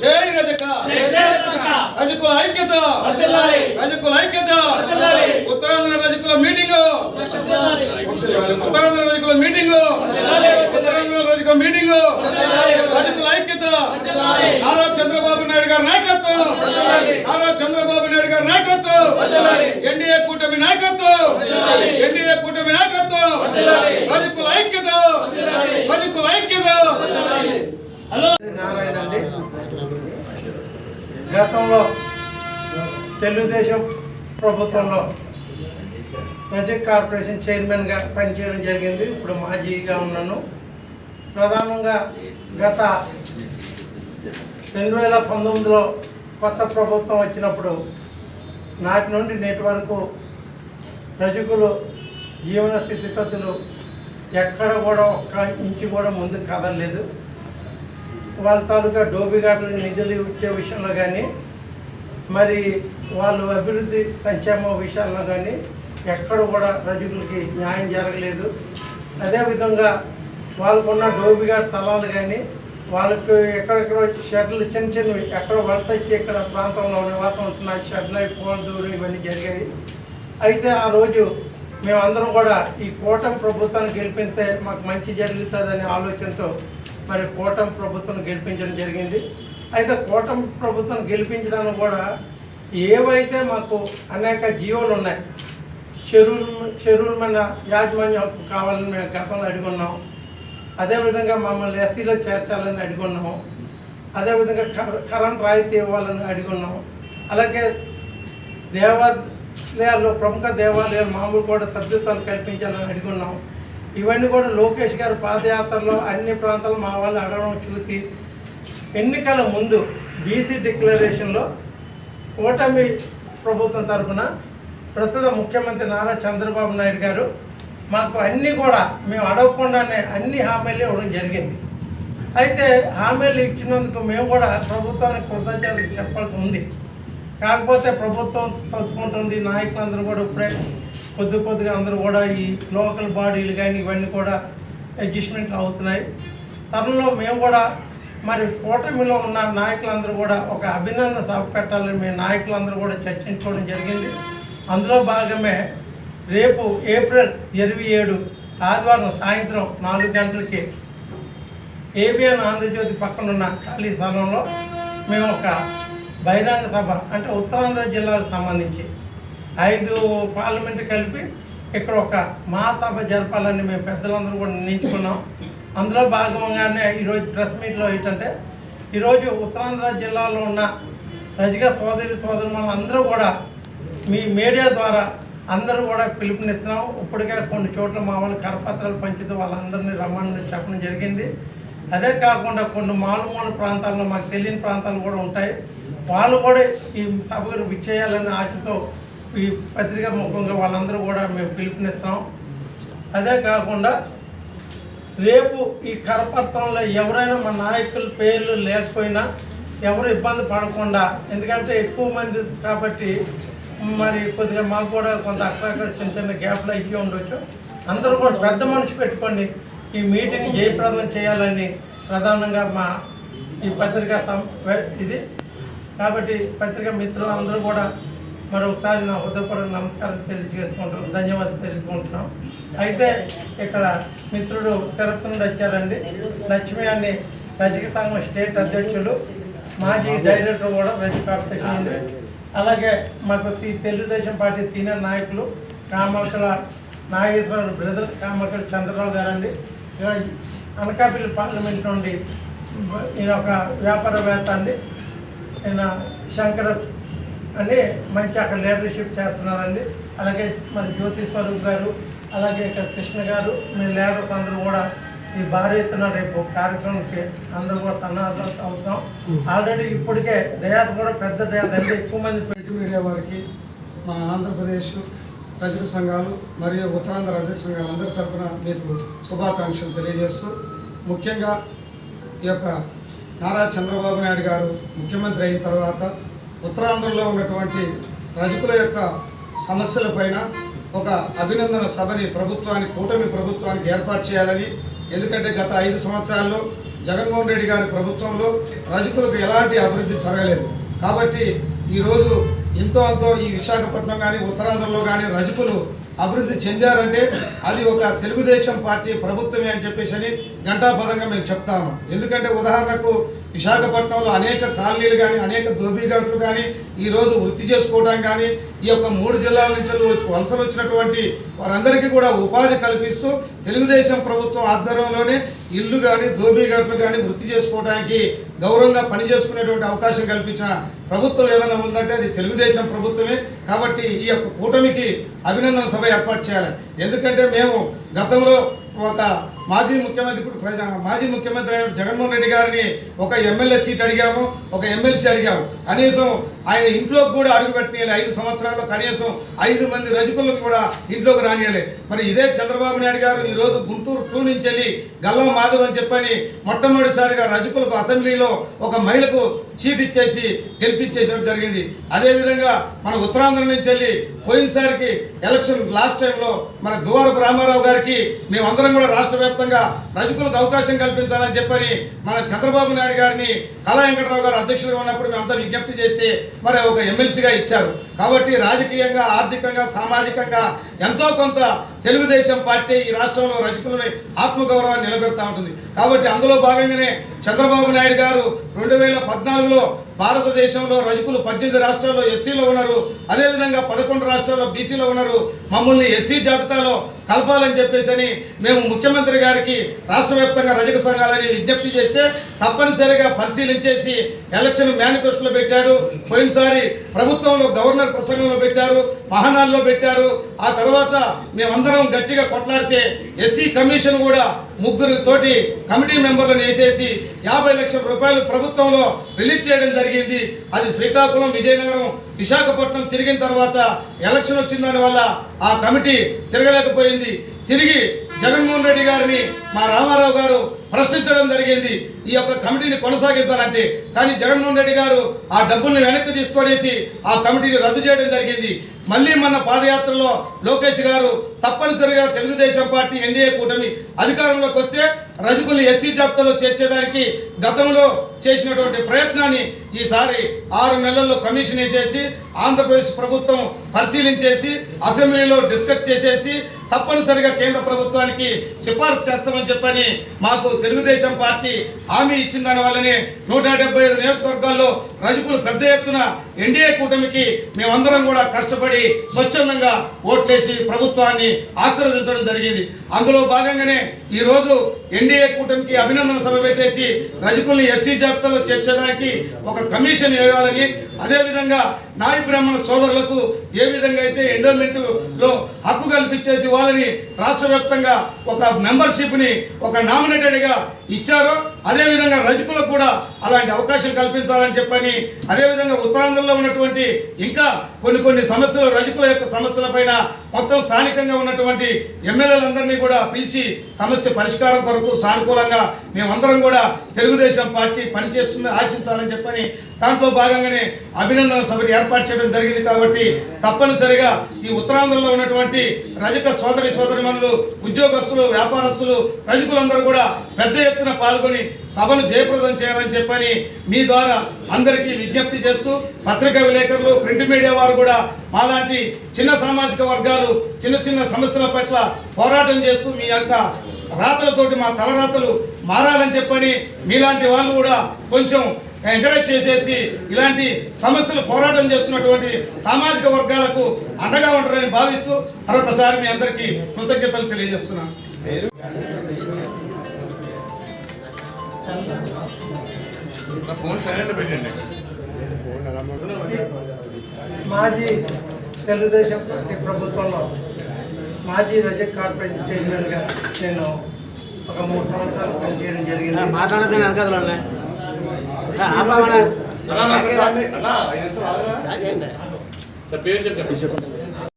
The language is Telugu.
జై రజక. రజకుల ఐక్యత. రజకుల ఐక్యత. ఉత్తరాంధ్ర రజకుల మీటింగ్. ఉత్తరాంధ్ర రజకుల మీటింగ్. ఉత్తరాంధ్ర రజకుల మీటింగ్. రజకుల ఐక్యత. నారా చంద్రబాబు నాయుడు గారి నాయకత్వం. నారా చంద్రబాబు నాయుడు గారి నాయకత్వం. ఎన్డీఏ కూటమి నాయకత్వం. ఎన్డీఏ కూటమి నాయకత్వం. రజకుల ఐక్యత. రజకుల ఐక్యత. హలో. నారాయణ అండి. గతంలో తెలుగుదేశం ప్రభుత్వంలో ప్రజెక్ట్ కార్పొరేషన్ చైర్మన్గా పనిచేయడం జరిగింది. ఇప్పుడు మాజీగా ఉన్నాను. ప్రధానంగా గత రెండు వేల పంతొమ్మిదిలో కొత్త ప్రభుత్వం వచ్చినప్పుడు నాటి నుండి నేటి వరకు ప్రజకులు జీవన స్థితిగతులు ఎక్కడ కూడా ఒక్క ఇంచు కూడా ముందుకు కదలలేదు. వాళ్ళ తాలూకా డోబిఘాట్ల నిధులు ఇచ్చే విషయంలో కానీ మరి వాళ్ళు అభివృద్ధి సంక్షేమ విషయాల్లో కానీ ఎక్కడ కూడా రజకులకి న్యాయం జరగలేదు. అదేవిధంగా వాళ్ళకున్న డోబిఘాట్ స్థలాలు కానీ వాళ్ళకి ఎక్కడెక్కడ షెడ్లు చిన్న చిన్నవి ఎక్కడో వలస వచ్చి ఇక్కడ ప్రాంతంలో నివాసం ఉంటున్నాయి షెడ్లు అవి పూల దూరం ఇవన్నీ జరిగాయి. అయితే ఆ రోజు మేమందరం కూడా ఈ కూటమి ప్రభుత్వాన్ని గెలిపిస్తే మాకు మంచి జరుగుతుందనే ఆలోచనతో మరి కూటమి ప్రభుత్వం గెలిపించడం జరిగింది. అయితే కూటమి ప్రభుత్వం గెలిపించడానికి కూడా ఏవైతే మాకు అనేక జీవోలు ఉన్నాయి చెరువులు చెరువుల మీద యాజమాన్య హక్కు కావాలని మేము గతంలో అడుగున్నాం. అదేవిధంగా మమ్మల్ని ఎస్సీలో చేర్చాలని అడుగున్నాం. అదేవిధంగా కర- కరెంట్ రాయితీ ఇవ్వాలని అడుగున్నాం. అలాగే దేవాలయాల్లో ప్రముఖ దేవాలయాలు మామూలు కూడా సభ్యత్వాలు కల్పించాలని అడుగున్నాం. ఇవన్నీ కూడా లోకేష్ గారు పాదయాత్రలో అన్ని ప్రాంతాలు మా వాళ్ళు అడగడం చూసి ఎన్నికల ముందు బీసీ డిక్లరేషన్లో కూటమి ప్రభుత్వం తరఫున ప్రస్తుత ముఖ్యమంత్రి నారా చంద్రబాబు నాయుడు గారు మాకు అన్నీ కూడా మేము అడగకుండానే అన్ని హామీలు ఇవ్వడం జరిగింది. అయితే హామీలు ఇచ్చినందుకు మేము కూడా ప్రభుత్వానికి కృతజ్ఞతలు చెప్పాల్సి ఉంది. కాకపోతే ప్రభుత్వం తలుచుకుంటుంది నాయకులందరూ కూడా ఇప్పుడే కొద్ది కొద్దిగా అందరూ కూడా ఈ లోకల్ బాడీలు కానీ ఇవన్నీ కూడా అడ్జస్ట్మెంట్లు అవుతున్నాయి. తరుణంలో మేము కూడా మరి కూటమిలో ఉన్న నాయకులందరూ కూడా ఒక అభినందన సభ పెట్టాలని మేము నాయకులందరూ కూడా చర్చించుకోవడం జరిగింది. అందులో భాగమే రేపు ఏప్రిల్ ఇరవై ఏడు ఆదివారం సాయంత్రం నాలుగు గంటలకి ఏబిఎన్ ఆంధ్రజ్యోతి పక్కన ఉన్న ఖాళీ స్థలంలో మేము ఒక బహిరంగ సభ అంటే ఉత్తరాంధ్ర జిల్లాకు సంబంధించి ఐదు పార్లమెంట్ కలిపి ఇక్కడ ఒక మహాసభ జరపాలని మేము పెద్దలందరూ కూడా నిర్ణయించుకున్నాం. అందులో భాగంగానే ఈరోజు ప్రెస్ మీట్లో ఏంటంటే ఈరోజు ఉత్తరాంధ్ర జిల్లాలో ఉన్న రజక సోదరి సోదరులు అందరూ కూడా మీ మీడియా ద్వారా అందరూ కూడా పిలుపునిస్తున్నాం. ఇప్పటికే కొన్ని చోట్ల మా వాళ్ళు కరపత్రాలు పంచితే వాళ్ళందరినీ రమ్మని చెప్పడం జరిగింది. అదే కాకుండా కొన్ని మారుమూల ప్రాంతాల్లో మాకు తెలియని ప్రాంతాలు కూడా ఉంటాయి. వాళ్ళు కూడా ఈ సభకు విచ్చేయాలనే ఆశతో ఈ పత్రిక ముఖంగా వాళ్ళందరూ కూడా మేము పిలుపునిస్తున్నాం అదే కాకుండా రేపు ఈ కరపత్రంలో ఎవరైనా మా నాయకుల పేర్లు లేకపోయినా ఎవరు ఇబ్బంది పడకుండా ఎందుకంటే ఎక్కువ మంది కాబట్టి మరి కొద్దిగా మాకు కూడా కొంత అక్కడక్కడ చిన్న చిన్న గ్యాప్లు అయ్యి ఉండొచ్చు. అందరూ కూడా పెద్ద మనిషి పెట్టుకొని ఈ మీటింగ్ జయప్రదం చేయాలని ప్రధానంగా మా ఈ పత్రికా ఇది. కాబట్టి పత్రికా మిత్రులు అందరూ కూడా మరొకసారి నా హృదయపూర్వక నమస్కారం తెలియజేసుకుంటూ ధన్యవాదాలు తెలుసుకుంటున్నాం అయితే ఇక్కడ మిత్రుడు తిరుపతి నుండి వచ్చారండి. లక్ష్మి అని రజక సంఘం స్టేట్ అధ్యక్షులు మాజీ డైరెక్టర్ కూడా రజక కార్పొరేషన్ నుండి. అలాగే మాకు తెలుగుదేశం పార్టీ సీనియర్ నాయకులు కామకల నాగేశ్వర బ్రదర్ కామకల చంద్రరావు గారండి. అనకాపల్లి పార్లమెంట్ నుండి ఈయన ఒక వ్యాపారవేత్త అండి. ఈయన శంకర్ అని మంచి అక్కడ లీడర్షిప్ చేస్తున్నారండి. అలాగే మరి జ్యోతి స్వరూప్ గారు అలాగే ఇక్కడ కృష్ణ గారు మీ లీడర్స్ అందరూ కూడా ఈ భారీ ఎత్తున రేపు కార్యక్రమంకి అందరూ కూడా సన్నాహాలు అవుతాం. ఆల్రెడీ ఇప్పటికే దయాత కూడా పెద్ద దయాత అంటే ఎక్కువ మంది ప్రింట్ మీడియా వారికి మన ఆంధ్రప్రదేశ్ రజక సంఘాలు మరియు ఉత్తరాంధ్ర రజక సంఘాలు అందరి తరపున మీకు శుభాకాంక్షలు తెలియజేస్తూ ముఖ్యంగా ఈ యొక్క నారా చంద్రబాబు నాయుడు గారు ముఖ్యమంత్రి అయిన తర్వాత ఉత్తరాంధ్రలో ఉన్నటువంటి రజకుల యొక్క సమస్యలపైన ఒక అభినందన సభని ప్రభుత్వానికి కూటమి ప్రభుత్వానికి ఏర్పాటు చేయాలని ఎందుకంటే గత ఐదు సంవత్సరాల్లో జగన్మోహన్ రెడ్డి గారి ప్రభుత్వంలో రజకులకు ఎలాంటి అభివృద్ధి జరగలేదు. కాబట్టి ఈరోజు ఎంతో అంతో ఈ విశాఖపట్నం కానీ ఉత్తరాంధ్రలో కానీ రజకులు అభివృద్ధి చెందారంటే అది ఒక తెలుగుదేశం పార్టీ ప్రభుత్వమే అని చెప్పేసి అని ఘంటాపదంగా మేము చెప్తాము ఎందుకంటే ఉదాహరణకు విశాఖపట్నంలో అనేక కాలనీలు కానీ అనేక దోబీగాట్లు కానీ ఈరోజు వృత్తి చేసుకోవడం కానీ ఈ యొక్క మూడు జిల్లాల నుంచి వచ్చి- వలసలు వచ్చినటువంటి వారందరికీ కూడా ఉపాధి కల్పిస్తూ తెలుగుదేశం ప్రభుత్వం ఆధ్వర్యంలోనే ఇల్లు కానీ దోబీగాట్లు కానీ వృత్తి చేసుకోవడానికి గౌరవంగా పనిచేసుకునేటువంటి అవకాశం కల్పించిన ప్రభుత్వం ఏదైనా ఉందంటే అది తెలుగుదేశం ప్రభుత్వమే. కాబట్టి ఈ యొక్క కూటమికి అభినందన సభ ఏర్పాటు చేయాలి. ఎందుకంటే మేము గతంలో ఒక మాజీ ముఖ్యమంత్రి ఇప్పుడు మాజీ ముఖ్యమంత్రి అయిన జగన్మోహన్ రెడ్డి గారిని ఒక ఎమ్మెల్యే సీట్ అడిగాము ఒక ఎమ్మెల్సీ అడిగాము. కనీసం ఆయన ఇంట్లోకి కూడా అడుగుపెట్టనీయాలి ఐదు సంవత్సరాల్లో కనీసం ఐదు మంది రజకులను కూడా ఇంట్లోకి రానియాలి. మరి ఇదే చంద్రబాబు నాయుడు గారు ఈరోజు గుంటూరు టూ నుంచి వెళ్ళి గల్లా మాధవ్ అని చెప్పని మొట్టమొదటిసారిగా రజకులకు అసెంబ్లీలో ఒక మహిళకు చీట్ ఇచ్చేసి గెలిపించేసడం జరిగింది. అదేవిధంగా మన ఉత్తరాంధ్ర నుంచి వెళ్ళి పోయినసారికి ఎలక్షన్ లాస్ట్ టైంలో మన దువారపు రామారావు గారికి మేమందరం కూడా రాష్ట్ర వ్యాప్తంగా రజకులకు అవకాశం కల్పించాలని చెప్పని మన చంద్రబాబు నాయుడు గారిని కళా వెంకటరావు గారు అధ్యక్షులుగా ఉన్నప్పుడు మేమంతా విజ్ఞప్తి చేస్తే మరి ఒక ఎమ్మెల్సీగా ఇచ్చారు. కాబట్టి రాజకీయంగా ఆర్థికంగా సామాజికంగా ఎంతో కొంత తెలుగుదేశం పార్టీ ఈ రాష్ట్రంలో రజకులని ఆత్మగౌరవాన్ని నిలబెడతా ఉంటుంది. కాబట్టి అందులో భాగంగానే చంద్రబాబు నాయుడు గారు రెండు వేల పద్నాలుగులో భారతదేశంలో రజకులు పద్దెనిమిది రాష్ట్రాల్లో ఎస్సీలో ఉన్నారు. అదేవిధంగా పదకొండు రాష్ట్రాల్లో బీసీలో ఉన్నారు. మమ్మల్ని ఎస్సీ జాబితాలో కలపాలని చెప్పేసి అని మేము ముఖ్యమంత్రి గారికి రాష్ట్ర వ్యాప్తంగా రజక సంఘాలని విజ్ఞప్తి చేస్తే తప్పనిసరిగా పరిశీలించేసి ఎలక్షన్ మేనిఫెస్టోలో పెట్టాడు పోయినసారి ప్రభుత్వంలో గవర్నర్ ప్రసంగంలో పెట్టారు. మహానాల్లో పెట్టారు. ఆ తర్వాత మేమందరం గట్టిగా కొట్లాడితే ఎస్సీ కమిషన్ కూడా ముగ్గురు తోటి కమిటీ మెంబర్లను వేసేసి యాభై లక్షల రూపాయలు ప్రభుత్వంలో రిలీజ్ చేయడం జరిగింది. అది శ్రీకాకుళం విజయనగరం విశాఖపట్నం తిరిగిన తర్వాత ఎలక్షన్ వచ్చిన దాని వల్ల ఆ కమిటీ తిరగలేకపోయింది. తిరిగి జగన్మోహన్ రెడ్డి గారిని మా రామారావు గారు ప్రశ్నించడం జరిగింది. ఈ యొక్క కమిటీని కొనసాగించాలంటే కానీ జగన్మోహన్ రెడ్డి గారు ఆ డబ్బుల్ని వెనక్కి తీసుకొనేసి ఆ కమిటీని రద్దు చేయడం జరిగింది. మళ్ళీ మన పాదయాత్రలో లోకేష్ గారు తప్పనిసరిగా తెలుగుదేశం పార్టీ ఎన్డీఏ కూటమి అధికారంలోకి వస్తే రజకులు ఎస్సీ జాబితాలో చేర్చేదానికి గతంలో చేసినటువంటి ప్రయత్నాన్ని ఈసారి ఆరు నెలల్లో కమిషన్ వేసేసి ఆంధ్రప్రదేశ్ ప్రభుత్వం పరిశీలించేసి అసెంబ్లీలో డిస్కస్ చేసేసి తప్పనిసరిగా కేంద్ర ప్రభుత్వానికి సిఫార్సు చేస్తామని చెప్పని మాకు తెలుగుదేశం పార్టీ హామీ ఇచ్చిన దాని వల్లనే నూట డెబ్బై ఐదు నియోజకవర్గాల్లో రజకులు పెద్ద ఎత్తున ఎన్డీఏ కూటమికి మేమందరం కూడా కష్టపడి స్వచ్ఛందంగా ఓట్లేసి ప్రభుత్వాన్ని ఆశీర్వదించడం జరిగింది. అందులో భాగంగానే ఈరోజు ఎన్డీఏ కూటమికి అభినందన సభ పెట్టేసి రజకుల్ని ఎస్సీ జాబితాలో చేర్చడానికి ఒక కమిషన్ ఇవ్వాలని అదేవిధంగా నాయ బ్రాహ్మణ సోదరులకు ఏ విధంగా అయితే ఎండోమెంట్లో హక్కు కల్పించేసి వాళ్ళని రాష్ట్ర వ్యాప్తంగా ఒక మెంబర్షిప్ని ఒక నామినేటెడ్గా ఇచ్చారో అదేవిధంగా రజకులకు కూడా అలాంటి అవకాశం కల్పించాలని చెప్పని అదేవిధంగా ఉత్తరాంధ్రలో ఉన్నటువంటి ఇంకా కొన్ని కొన్ని సమస్యలు రజకుల యొక్క సమస్యల పైన మొత్తం స్థానికంగా ఉన్నటువంటి ఎమ్మెల్యేలందరినీ కూడా పిలిచి సమస్య పరిష్కారం కొరకు సానుకూలంగా మేమందరం కూడా తెలుగుదేశం పార్టీ పనిచేస్తుంది ఆశించాలని చెప్పని దాంట్లో భాగంగానే అభినందన సభను ఏర్పాటు చేయడం జరిగింది కాబట్టి తప్పనిసరిగా ఈ ఉత్తరాంధ్రలో ఉన్నటువంటి రజక సోదరి సోదరిమణులు ఉద్యోగస్తులు వ్యాపారస్తులు రజకులందరూ కూడా పెద్ద ఎత్తున పాల్గొని సభను జయప్రదం చేయాలని చెప్పని మీ ద్వారా అందరికీ విజ్ఞప్తి చేస్తూ పత్రికా విలేకరులు ప్రింట్ మీడియా వారు కూడా మాలాంటి చిన్న సామాజిక వర్గాలు చిన్న చిన్న సమస్యల పట్ల పోరాటం చేస్తూ మీ యొక్క రాతలతోటి మా తలరాతలు మారాలని చెప్పని మీలాంటి వాళ్ళు కూడా కొంచెం ఎంకరేజ్ చేసేసి ఇలాంటి సమస్యలు పోరాటం చేస్తున్నటువంటి సామాజిక వర్గాలకు అండగా ఉంటారని భావిస్తూ మరొకసారి మీ అందరికీ కృతజ్ఞతలు తెలియజేస్తున్నాను మాజీ తెలుగుదేశం పార్టీ ప్రభుత్వంలో మాజీ రజక్ కార్పొరేషన్ చైర్మన్గా నేను ఒక మూడు సంవత్సరాలు పనిచేయడం జరిగింది. మాట్లాడదని వెనకదలే ఆపమన్నా పేరు చెప్పండి.